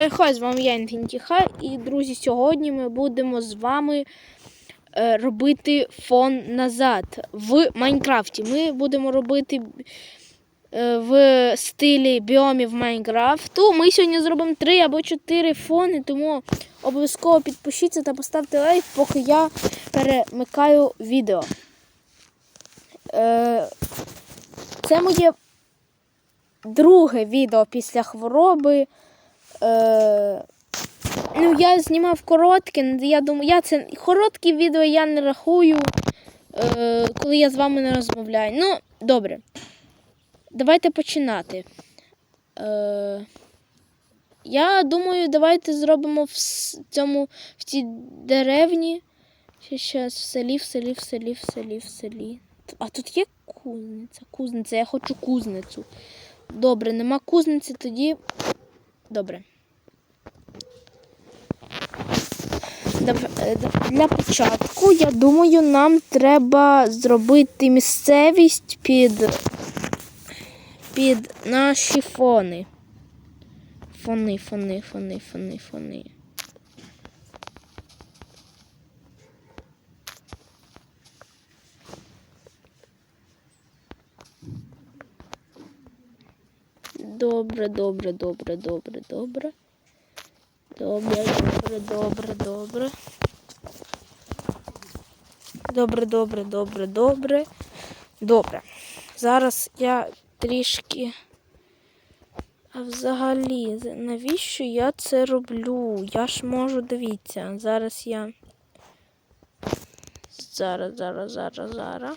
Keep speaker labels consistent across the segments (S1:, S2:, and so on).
S1: Хай з вами я Інфінтіха, і друзі, сьогодні ми будемо з вами е, робити фон назад в Майнкрафті. Ми будемо робити е, в стилі біомів Майнкрафту. Ми сьогодні зробимо 3 або 4 фони, тому обов'язково підпишіться та поставте лайк, поки я перемикаю відео. Е, це моє друге відео після хвороби. Е, ну, я знімав коротке, я думаю, я це короткі відео я не рахую, е, коли я з вами не розмовляю. Ну, добре. Давайте починати. Е, я думаю, давайте зробимо в цьому в цій деревні. Ще щас в селі, в селі, в селі, в селі, в селі. А тут є кузниця, кузниця, я хочу кузницю. Добре, нема кузниці, тоді Добре. Е, Для початку, я думаю, нам треба зробити місцевість під, під наші фони. Фони, фони, фони, фони, фони. Добре, добре, добре, добре, добре. Добре, добре, добре, добре. Добре, добре, добре, добре. Добре. Зараз я трішки. А взагалі, навіщо я це роблю? Я ж можу, дивіться, зараз я. Зараз, зараз, зараз, зараз.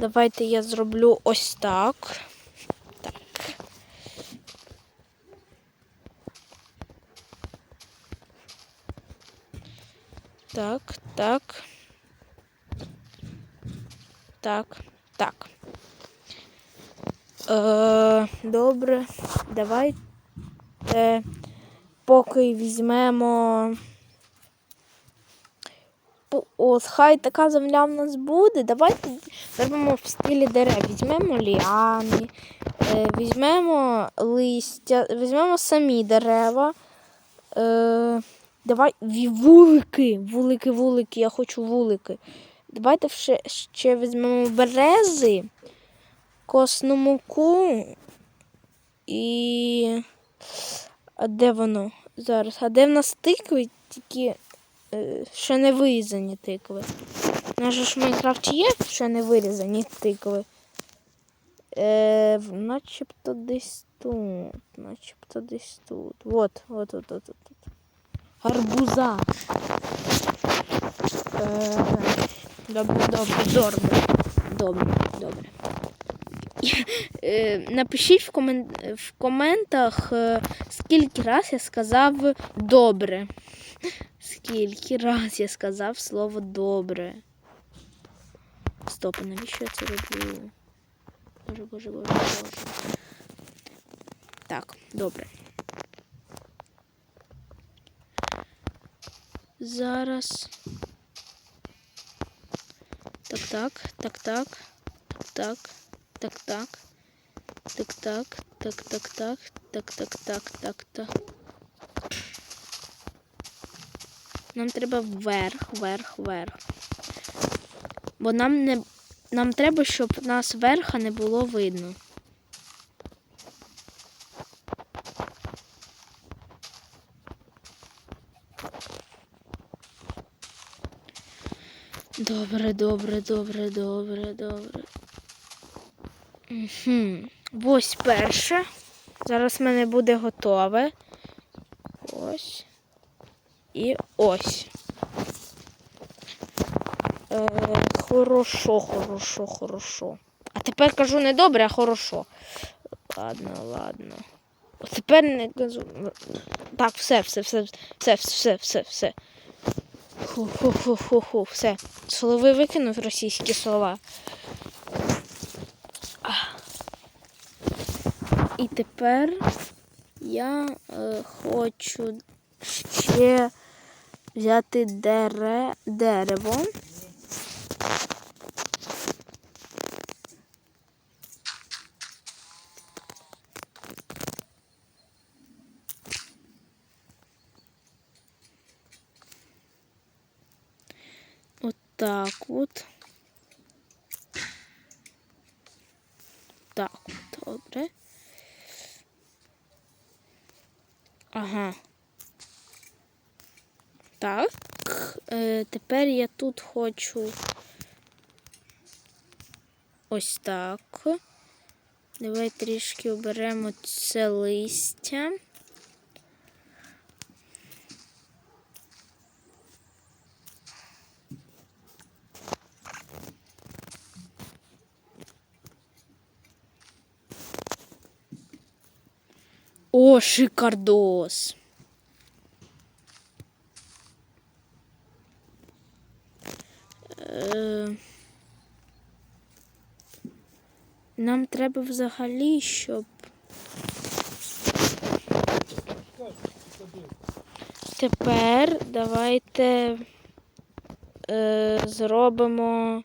S1: Давайте я зроблю ось так. Так. Так, так. Так, так. Е, добре. Давайте поки візьмемо. По- От, хай така земля в нас буде. Давайте зробимо в стилі дерев. Візьмемо ліани, е, візьмемо листя, візьмемо самі дерева. Е, давай вулики, вулики, вулики, я хочу вулики. Давайте ще, ще візьмемо берези, косну муку і. А де воно зараз? А де в нас тикви? Тільки ще не вирізані тикви. У нас ж в Майнкрафті є ще не вирізані тикви. Е, начебто десь тут. Начебто десь тут. От, от, от, от. от. Гарбуза. Е, добре, добре, добре. Добре, добре. Е, Напишіть в, комен... в коментах, е, скільки раз я сказав добре. Скільки раз я сказав слово добре. Стоп, навіщо я це роблю? Боже, боже, боже, боже. Так, добре. Зараз. Так, так, так, так, так, так, так, так, так, так, так, так, так, так, так, так, так. Нам треба вверх, вверх, вверх. Бо нам не нам треба, щоб нас верха не було видно. Добре, добре, добре, добре, добре. Угу. Ось перше. Зараз в мене буде готове. Ось. І ось. Е, хорошо, хорошо, хорошо. А тепер кажу не добре, а хорошо. Ладно, ладно. Тепер не кажу. Так, все, все, все, все, все, все, все. Ху-ху-ху-ху-ху, все. Слови викинув російські слова. І тепер я е, хочу ще взяти дере... дерево. Так от. Так, добре. Ага. Так. Е, тепер я тут хочу ось так. Давай трішки оберемо це листя. О, шикардос. Е, Нам треба взагалі, щоб. Тепер давайте е, зробимо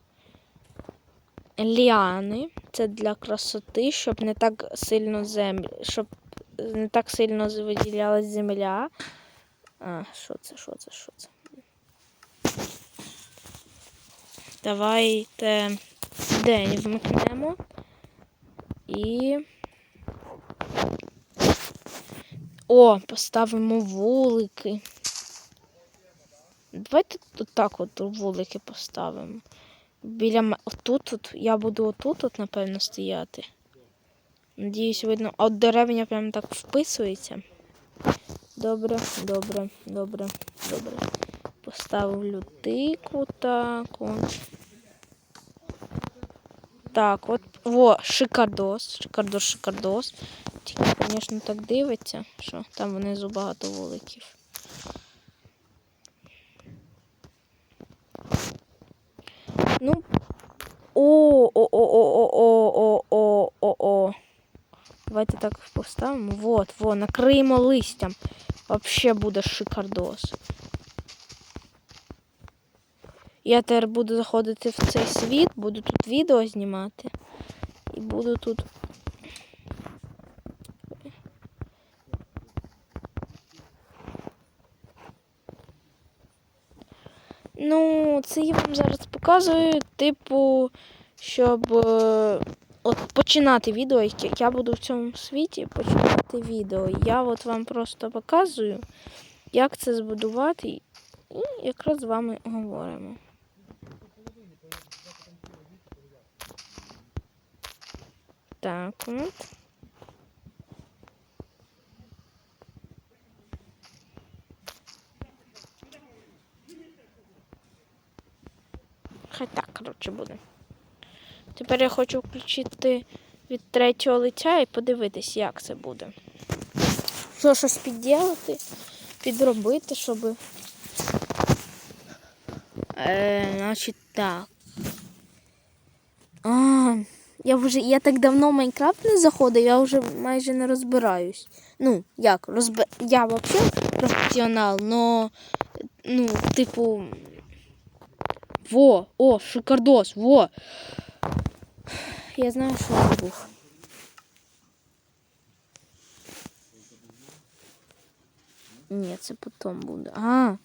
S1: ліани. Це для красоти, щоб не так сильно земля, щоб не так сильно виділялась земля. А, що це, що це, що це? Давайте день вмикнемо. І. О, поставимо вулики. Давайте тут так от вулики поставимо. Біля м- отут, тут, я буду отут, от, напевно, стояти. Надіюсь, видно. А от деревня прям так вписується. Добре, добре, добре, добре. Поставлю тикву так. От. Так, от. Во, шикардос. Шикардос, шикардос. Тільки, звісно, так дивиться, що там внизу багато вуликів. Ну. О, о, о, о, о, о, о, о, о. Давайте так поставимо. Вот, во, накриємо листям. Вообще буде шикардос. Я тепер буду заходити в цей світ, буду тут відео знімати. І буду тут. Ну, це я вам зараз показую, типу, щоб е, от починати відео, яке я буду в цьому світі починати відео. Я от вам просто показую, як це збудувати, і якраз з вами говоримо. Так, от. Хай так, коротше, буде. Тепер я хочу включити від третього лиця і подивитись, як це буде. Що щось підділити, підробити, щоб. Е, значить так. Я вже я так давно в Майнкрафт не заходив, я вже майже не розбираюсь. Ну, як, розб... я взагалі професіонал, но ну, типу. Во, о, шикардос, во. Я знаю, що це був. Ні, це потім буде. А.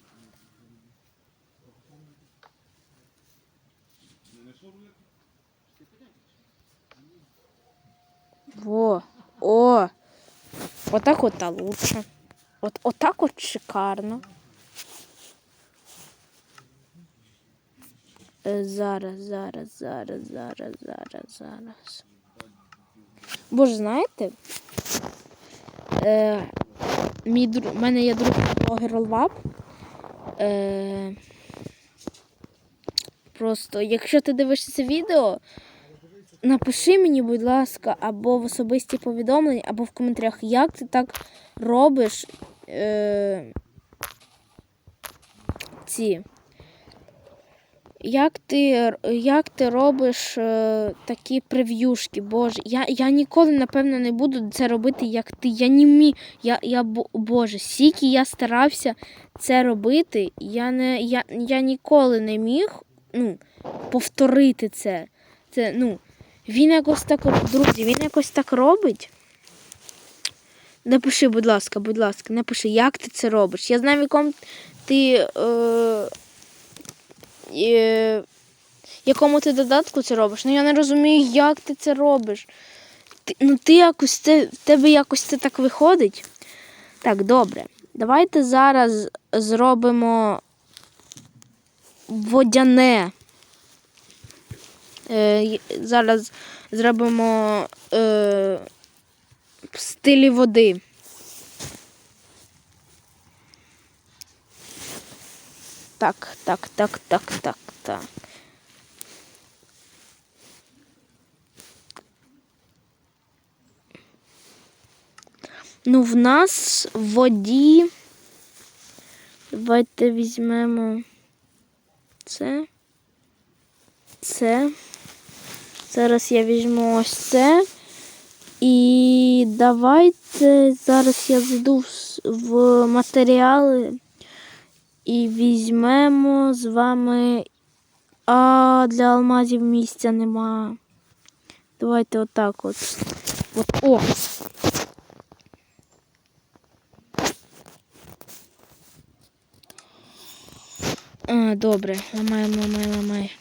S1: Во, о. Отак от та лучше. От, отак от шикарно. Е, Зараз, зараз, зараз, зараз, зараз, зараз. Боже, знаєте? Е, мій друг, у мене є друг блогер Лвап. Е, просто, якщо ти дивишся це відео, напиши мені, будь ласка, або в особисті повідомлення, або в коментарях, як ти так робиш е, ці. Як ти, як ти робиш е, такі прев'юшки? Боже, я, я ніколи, напевно, не буду це робити, як ти. Я не мі... я, я, Боже, скільки я старався це робити, я, не, я, я ніколи не міг ну, повторити це. це ну, він якось так, друзі, він якось так робить. Напиши, будь ласка, будь ласка, напиши, як ти це робиш. Я знаю, в якому ти. Е, е, якому ти додатку це робиш. Ну я не розумію, як ти це робиш. Ти, ну ти якось це, в тебе якось це так виходить. Так, добре. Давайте зараз зробимо водяне. Е, зараз зробимо е, в стилі води. Так, так, так, так, так, так. Ну, в нас в воді. Давайте візьмемо це. Це. Зараз я візьму ось це. І давайте зараз я зайду в, матеріали і візьмемо з вами. А для алмазів місця нема. Давайте отак от. От о! А, добре, ламай, ламай, ламай.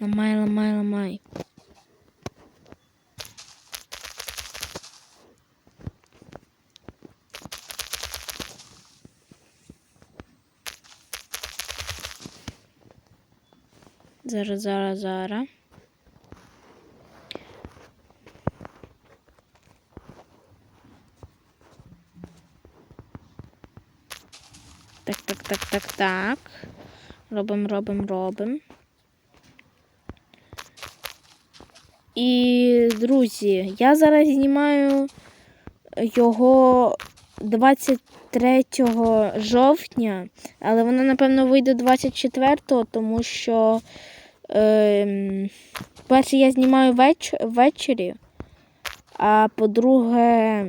S1: Ламай, ламай, ламай. Зараз, зараз, зараз. Так, так, так, так, так. Робимо, робимо, робимо. І, друзі, я зараз знімаю його 23 жовтня, але воно, напевно, вийде 24-го, тому що перше я знімаю веч ввечері, а по-друге,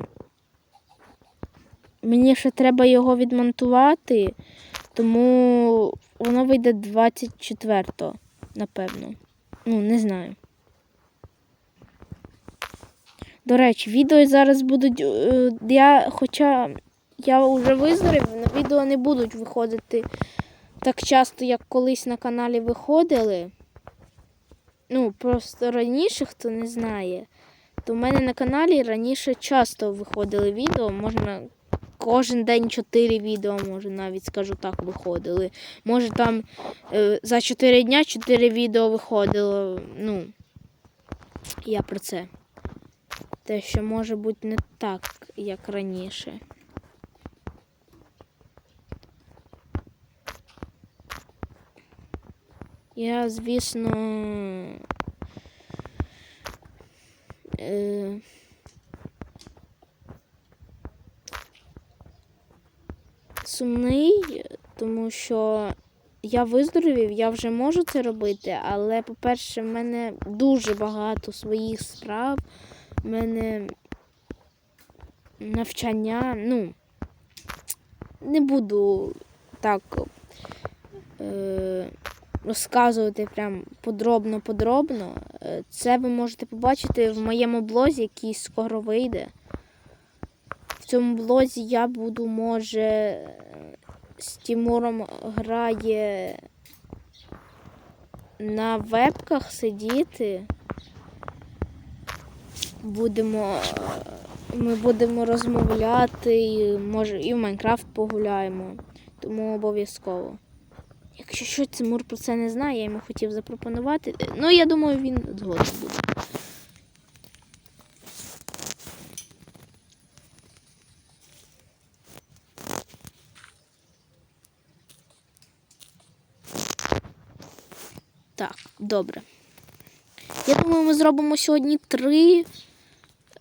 S1: мені ще треба його відмонтувати, тому воно вийде 24-го, напевно. Ну, не знаю. До речі, відео зараз будуть. е, Я, хоча я вже виздорів, відео не будуть виходити так часто, як колись на каналі виходили. Ну, просто раніше, хто не знає, то в мене на каналі раніше часто виходили відео. Можна кожен день 4 відео, може, навіть скажу так, виходили. Може там е, за 4 дня 4 відео виходило. Ну, я про це. Те, що може бути не так, як раніше. Я, звісно. Е... Сумний, тому що я виздоровів, я вже можу це робити, але, по-перше, в мене дуже багато своїх справ. У мене навчання, ну, не буду так е, розказувати прям подробно-подробно. Е, Це ви можете побачити в моєму блозі, який скоро вийде. В цьому блозі я буду, може, з Тімуром грає на вебках сидіти. Будемо, е, ми будемо розмовляти, може, і в Майнкрафт погуляємо. Тому обов'язково. Якщо що Тимур про це не знає, я йому хотів запропонувати. Ну, я думаю, він згоден буде. Так, добре. Я думаю, ми зробимо сьогодні три.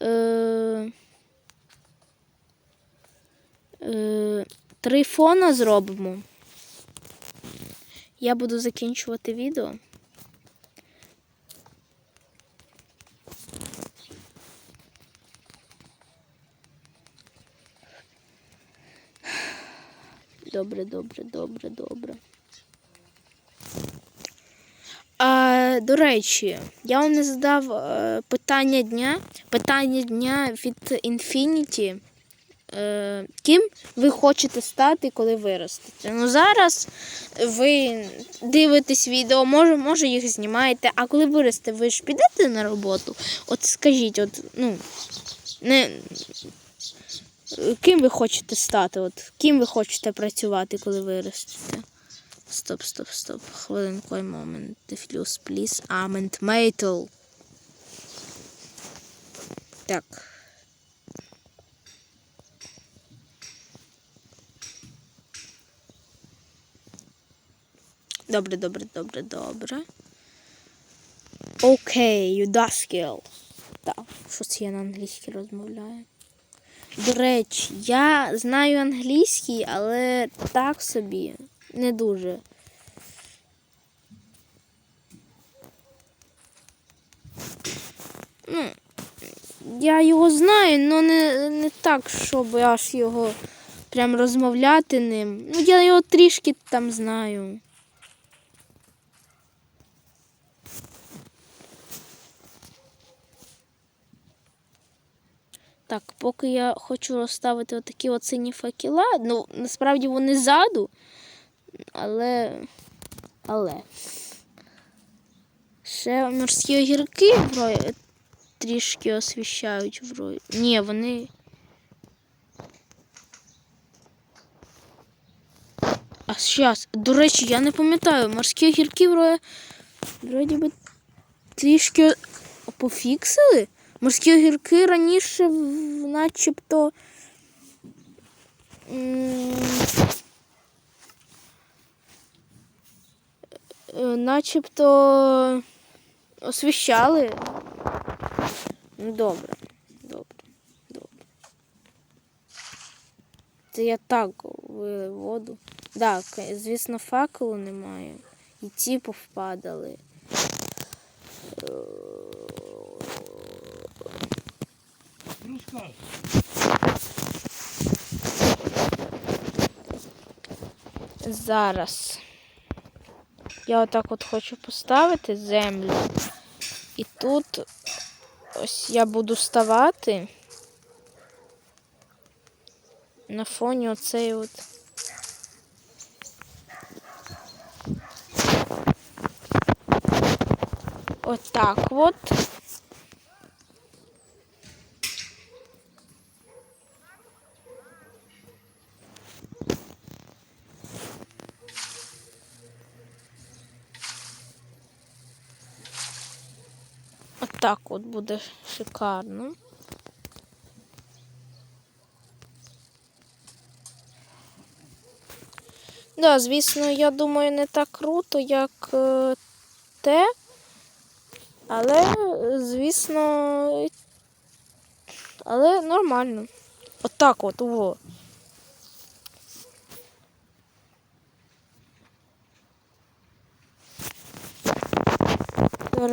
S1: Е, е, три фона зробимо. Я буду закінчувати відео. Добре, добре, добре, добре. А, до речі, я вам не задав е, питання дня. Питання дня від Infinity. Е, ким ви хочете стати, коли виростете. Ну зараз ви дивитесь відео, може, може їх знімаєте, а коли виросте, ви ж підете на роботу. От скажіть, от, ну, не, ким ви хочете стати? От, ким ви хочете працювати, коли виростете? Стоп, стоп, стоп. Хвилинку, ай момент. Defuse, please. Amend metal. Так. Добре, добре, добре, добре. Окей, Юдаскіл. Так, щось я на англійській розмовляю. До речі, я знаю англійський, але так собі. Не дуже. Ну, я його знаю, але не, не так, щоб аж його прям розмовляти ним. Ну, я його трішки там знаю. Так, поки я хочу розставити отакі от сині факела, ну, насправді вони ззаду, але. Але. Ще морські огірки вроді трішки освіщають вроді. Ні, вони. А зараз, до речі, я не пам'ятаю, морські огірки вроді, вроді би трішки пофіксили. Морські огірки раніше начебто. е, Начебто освіщали. Ну, Добре, добре, добре. Це я так вилив воду. Так, звісно, факелу немає. І ці повпадали.
S2: Розказуй.
S1: Зараз. Я отак от хочу поставити землю. І тут ось я буду ставати на фоні оцей от. Отак от. Отак от буде шикарно. Да, звісно, я думаю, не так круто, як е, те. Але, звісно, але нормально. Отак от, во. Зараз,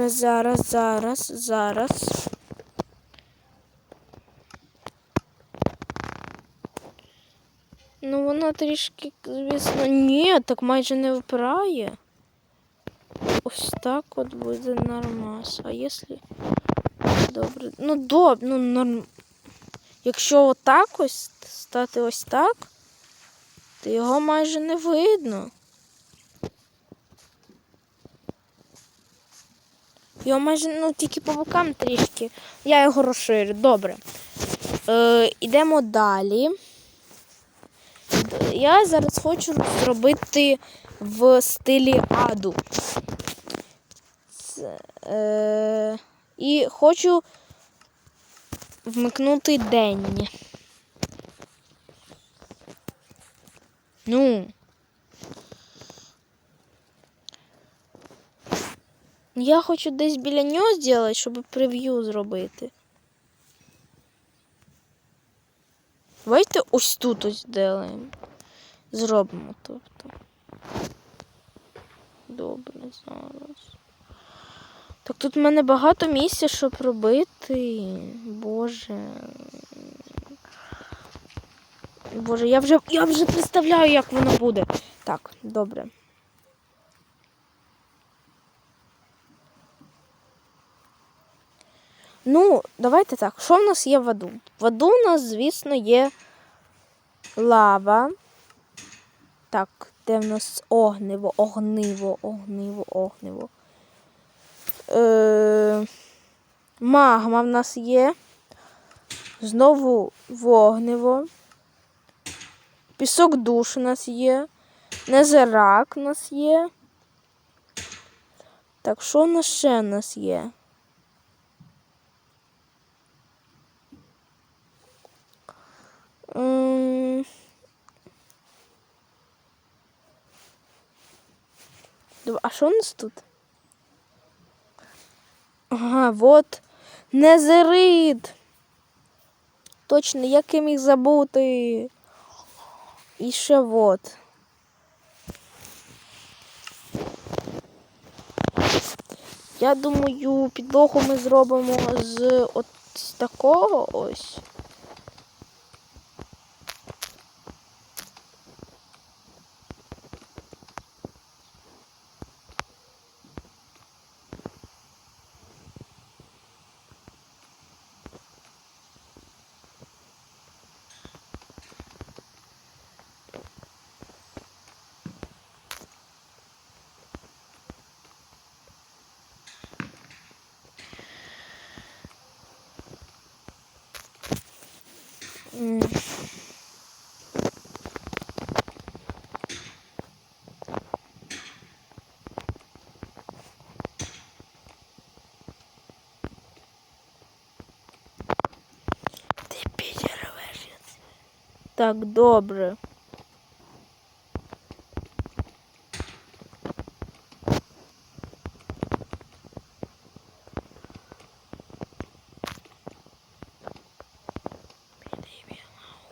S1: зараз, зараз, зараз. Ну, вона трішки, звісно, ні, так майже не випирає. Ось так от буде нормас. А якщо. Добре. Ну, добре, ну норм. Якщо отак ось стати ось так, то його майже не видно. Його майже, ну, тільки по бокам трішки. Я його розширю. Добре. Е, ідемо далі. Я зараз хочу зробити в стилі аду. Це, е, і хочу вмикнути день. Ну. Я хочу десь біля нього зробити, щоб прев'ю зробити. Давайте ось тут ось делаємо. Зробимо, тобто. Добре, зараз. Так тут в мене багато місця, щоб робити. Боже. Боже, я вже, я вже представляю, як воно буде. Так, добре. Ну, давайте так. Що в нас є в аду? В аду у нас, звісно, є лава. Так, де в нас огниво, огниво, огниво, огниво. Е, магма в нас є. Знову вогниво. Пісок душ у нас є. Незерак у нас є. Так, що у нас ще у нас є? А що у нас тут? Ага, вот незерит. Точно, як я міг забути. І ще вот. Я думаю, підлогу ми зробимо з от такого ось. М. Ти підірвеш. Так, добре.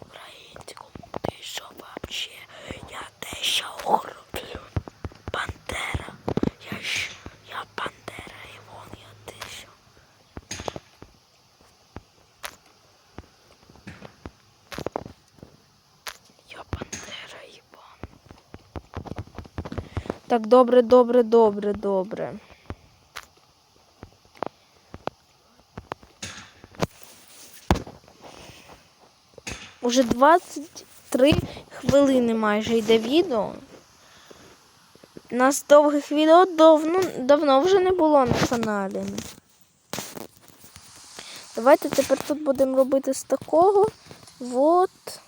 S1: Українському ти що вообще? Я те що роблю. Пантера. Я ж я пантера і вон я те що. Я пантера їбан. Так, добре, добре, добре, добре. Уже 23 хвилини майже йде відео. Нас довгих відео давно, давно вже не було на каналі. Давайте тепер тут будемо робити з такого. Вот.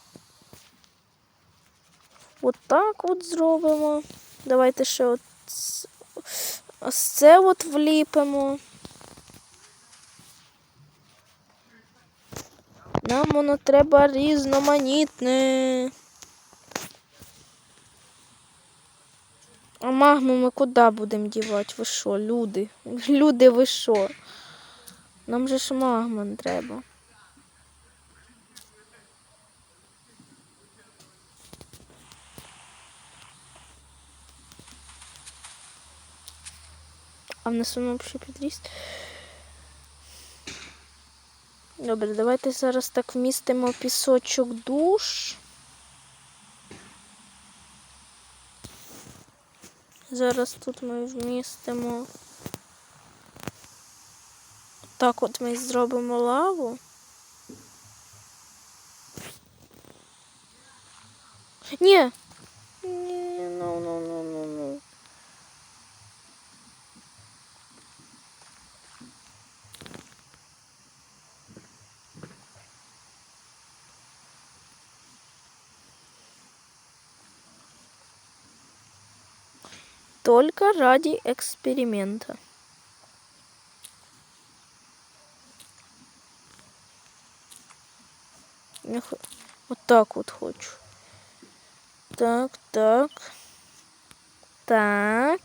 S1: От от зробимо. Давайте ще от ось це от вліпимо. Нам воно треба різноманітне. А магму ми куди будемо дівати? Ви що, люди? Люди, ви що? Нам же ж магма не треба. А в нас воно взагалі підріс. Добре, давайте зараз так вмістимо пісочок душ. Зараз тут ми вмістимо. Так от ми зробимо лаву. Ні, Только ради эксперимента. Вот так вот хочу. Так, так. Так.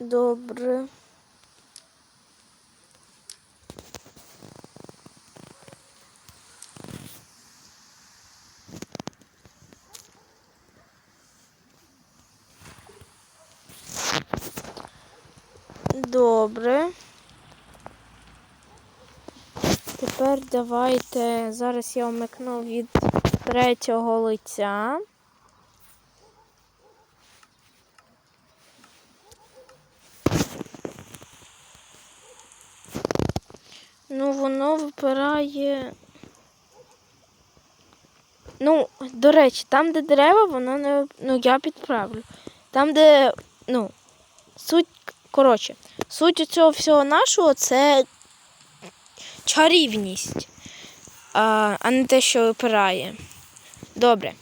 S1: Добре. Добре. Тепер давайте. Зараз я вмикну від третього лиця. Ну, воно випирає. Ну, до речі, там, де дерева, воно не. Ну, я підправлю. Там, де. Ну, суть. Коротше, суть цього всього нашого це чарівність, а, а не те, що випирає. Добре.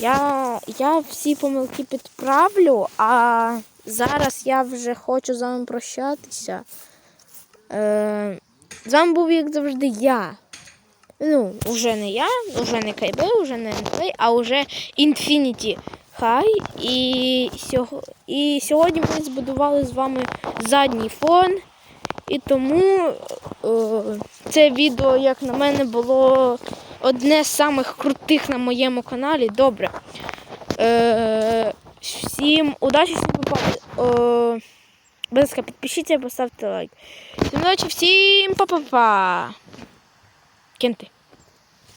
S1: Я, я всі помилки підправлю, а зараз я вже хочу з вами прощатися. Е, з вами був, як завжди, я. Ну, вже не я, вже не КБ, вже не НП, а вже Infinity High. І, сього, і сьогодні ми збудували з вами задній фон. І тому е, це відео, як на мене, було одне з самих крутих на моєму каналі. Добре. Е, всім удачі, всім попати. Е, будь ласка, підпишіться, і поставте лайк. Всім удачі, всім па-па-па. gente.